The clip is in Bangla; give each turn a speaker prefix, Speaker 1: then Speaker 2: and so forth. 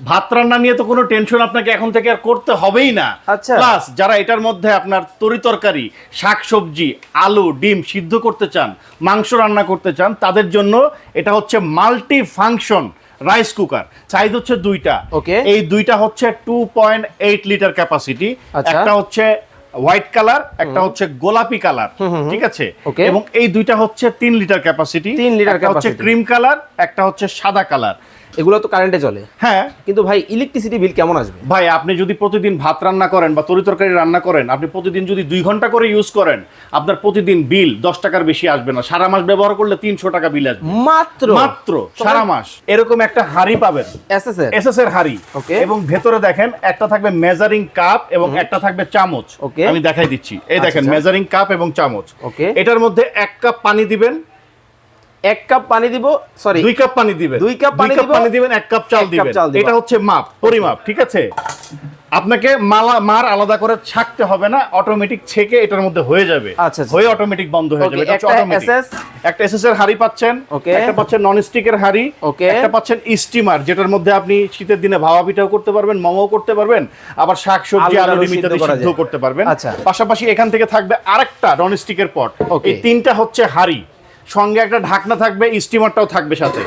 Speaker 1: ভাত রান্না নিয়ে তো কোনো টেনশন আপনাকে এখন থেকে আর করতে হবেই না।
Speaker 2: আচ্ছা।
Speaker 1: প্লাস যারা এটার মধ্যে আপনার তরি তরকারি শাক সবজি আলু ডিম সিদ্ধ করতে চান মাংস রান্না করতে চান তাদের জন্য এটা হচ্ছে multi function rice cooker size হচ্ছে দুইটা।
Speaker 2: Okay.
Speaker 1: এই দুইটা হচ্ছে two point eight litre capacity
Speaker 2: আচ্ছা।
Speaker 1: একটা হচ্ছে হোয়াইট কালার একটা হচ্ছে গোলাপি কালার ঠিক আছে? এবং এই দুইটা হচ্ছে তিন লিটার ক্যাপাসিটি
Speaker 2: তিন লিটার
Speaker 1: হচ্ছে ক্রিম কালার একটা হচ্ছে সাদা কালার
Speaker 2: এগুলো তো কারেন্টে চলে।
Speaker 1: হ্যাঁ।
Speaker 2: কিন্তু ভাই ইলেকট্রিসিটি বিল কেমন আসবে?
Speaker 1: ভাই আপনি যদি প্রতিদিন ভাত রান্না করেন বা তরি তরকারি রান্না করেন আপনি প্রতিদিন যদি দুই ঘণ্টা করে ইউজ করেন আপনার প্রতিদিন বিল দশ টাকার বেশি আসবে না। সারা মাস ব্যবহার করলে তিনশো টাকা বিল আসবে।
Speaker 2: মাত্র?
Speaker 1: মাত্র সারা মাস। এরকম একটা হাড়ি পাবেন।
Speaker 2: এসএসএর
Speaker 1: এসএস এর? হাড়ি।
Speaker 2: Okay.
Speaker 1: এবং ভেতরে দেখেন একটা থাকবে মেজারিং কাপ এবং একটা থাকবে চামচ।
Speaker 2: ওকে
Speaker 1: আমি দেখাই দিচ্ছি। এই দেখেন
Speaker 2: আচ্ছা।
Speaker 1: মেজারিং কাপ এবং চামচ।
Speaker 2: ওকে
Speaker 1: এটার মধ্যে এক কাপ পানি দিবেন
Speaker 2: এক কাপ পানি দিব সরি
Speaker 1: দুই কাপ পানি দিবেন
Speaker 2: দুই কাপ পানি দিব,
Speaker 1: পানি দিবেন এক কাপ চাল দিবেন এটা হচ্ছে মাপ পরিমাপ ঠিক আছে আপনাকে মালা মার আলাদা করে ছাকতে হবে না অটোমেটিক ছেকে এটার মধ্যে হয়ে যাবে
Speaker 2: আচ্ছা, আচ্ছা।
Speaker 1: হয়ে অটোমেটিক বন্ধ হয়ে যাবে এটা হচ্ছে
Speaker 2: একটা
Speaker 1: এসএস এর হাড়ি পাচ্ছেন. একটা পাচ্ছেন নন স্টিকের হাড়ি. একটা পাচ্ছেন স্টিমার যেটার মধ্যে আপনি শীতের দিনে ভাবা পিঠাও করতে পারবেন মোমো করতে পারবেন আবার শাক সবজি
Speaker 2: আলু
Speaker 1: ডিম ইত্যাদি সিদ্ধ করতে পারবেন
Speaker 2: আচ্ছা।
Speaker 1: পাশাপাশি এখান থেকে থাকবে আরেকটা নন স্টিকের পট. এই তিনটা হচ্ছে হাড়ি সঙ্গে একটা ঢাকনা থাকবে স্টিমারটাও থাকবে সাথে।